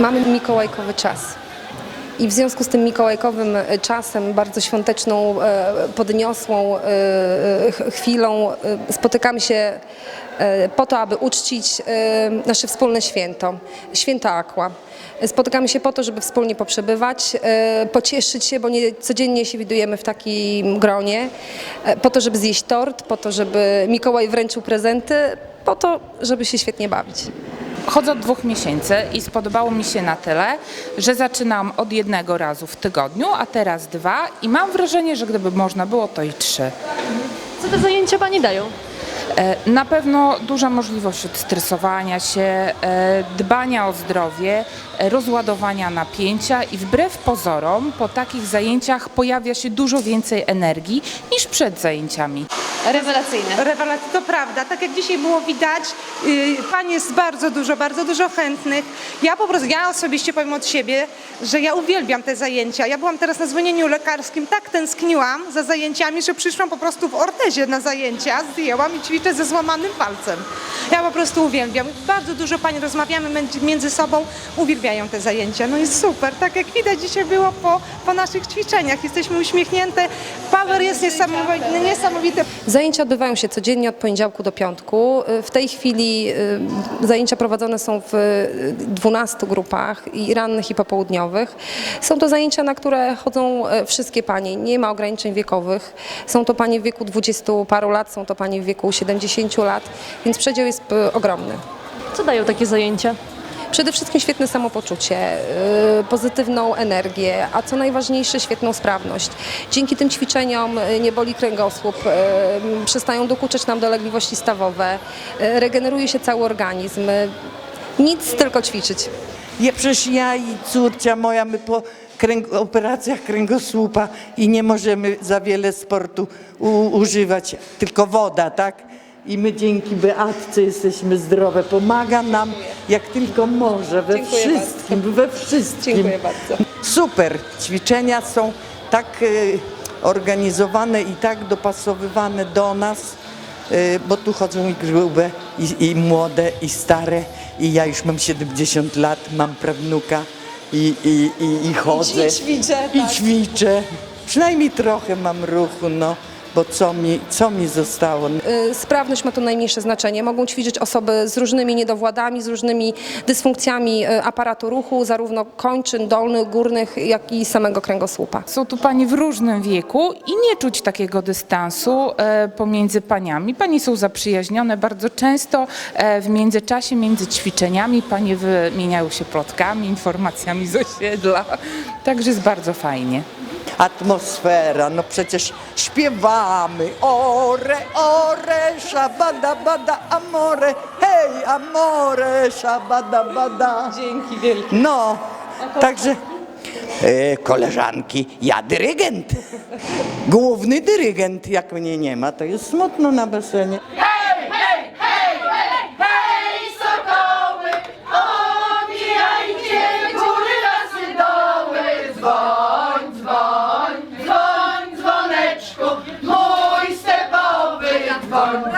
Mamy mikołajkowy czas. I w związku z tym mikołajkowym e, czasem, bardzo świąteczną, e, podniosłą e, ch- chwilą, spotykamy się po to, aby uczcić nasze wspólne święto, święto Aqua. Spotykamy się po to, żeby wspólnie poprzebywać, pocieszyć się, bo nie codziennie się widujemy w takim gronie, po to, żeby zjeść tort, po to, żeby Mikołaj wręczył prezenty, po to, żeby się świetnie bawić. Chodzę od dwóch miesięcy i spodobało mi się na tyle, że zaczynam od jednego razu w tygodniu, a teraz dwa i mam wrażenie, że gdyby można było, to i trzy. Co te zajęcia Pani dają? E, Na pewno duża możliwość odstresowania się, e, dbania o zdrowie, e, rozładowania napięcia i wbrew pozorom po takich zajęciach pojawia się dużo więcej energii niż przed zajęciami. Rewelacyjne. Rewelacja, to prawda. Tak jak dzisiaj było widać, yy, pań jest bardzo dużo, bardzo dużo chętnych. Ja po prostu, ja osobiście powiem od siebie, że ja uwielbiam te zajęcia. Ja byłam teraz na zwolnieniu lekarskim, tak tęskniłam za zajęciami, że przyszłam po prostu w ortezie na zajęcia, zdjęłam i ćwiczę ze złamanym palcem. Ja po prostu uwielbiam. Bardzo dużo pań rozmawiamy między sobą, uwielbiają te zajęcia. No jest super. Tak jak widać dzisiaj było po, po naszych ćwiczeniach. Jesteśmy uśmiechnięte. Power jest niesamowity. niesamowity. Zajęcia odbywają się codziennie od poniedziałku do piątku. Y, W tej chwili y, zajęcia prowadzone są w y, 12 grupach i rannych i popołudniowych. Są to zajęcia, na które chodzą y, wszystkie panie. Nie ma ograniczeń wiekowych. Są to panie w wieku 20 paru lat, są to panie w wieku 70 lat, więc przedział jest y, ogromny. Co dają takie zajęcia? Przede wszystkim świetne samopoczucie, y, pozytywną energię, a co najważniejsze świetną sprawność. Dzięki tym ćwiczeniom y, nie boli kręgosłup, y, przestają dokuczać nam dolegliwości stawowe, regeneruje się cały organizm. Nic, tylko ćwiczyć. Ja przecież ja i córcia moja, my po kręg- operacjach kręgosłupa i nie możemy za wiele sportu używać, tylko woda, tak? I my dzięki Beatce jesteśmy zdrowe. Pomaga nam jak tylko może, we Dziękuję wszystkim, we wszystkim. Dziękuję bardzo. Super, ćwiczenia są tak e, organizowane i tak dopasowywane do nas, e, bo tu chodzą i grube, i, i młode, i stare. I ja już mam 70 lat, mam prawnuka i, i, i, i chodzę. I ćwiczę, I tak. ćwiczę. Przynajmniej trochę mam ruchu, no, bo co mi, co mi zostało? Y, Sprawność ma tu najmniejsze znaczenie. Mogą ćwiczyć osoby z różnymi niedowładami, z różnymi dysfunkcjami y, aparatu ruchu, zarówno kończyn dolnych, górnych, jak i samego kręgosłupa. Są tu panie w różnym wieku i nie czuć takiego dystansu e, pomiędzy paniami. Panie są zaprzyjaźnione bardzo często e, w międzyczasie, między ćwiczeniami. Panie wymieniają się plotkami, informacjami z osiedla. Także jest bardzo fajnie. Atmosfera, no przecież śpiewamy ore, ore, szabada, bada, amore, hej, amore, szabada, bada. Dzięki wielkie. No, także e, koleżanki, ja dyrygent. Główny dyrygent, jak mnie nie ma, to jest smutno na basenie. Senhor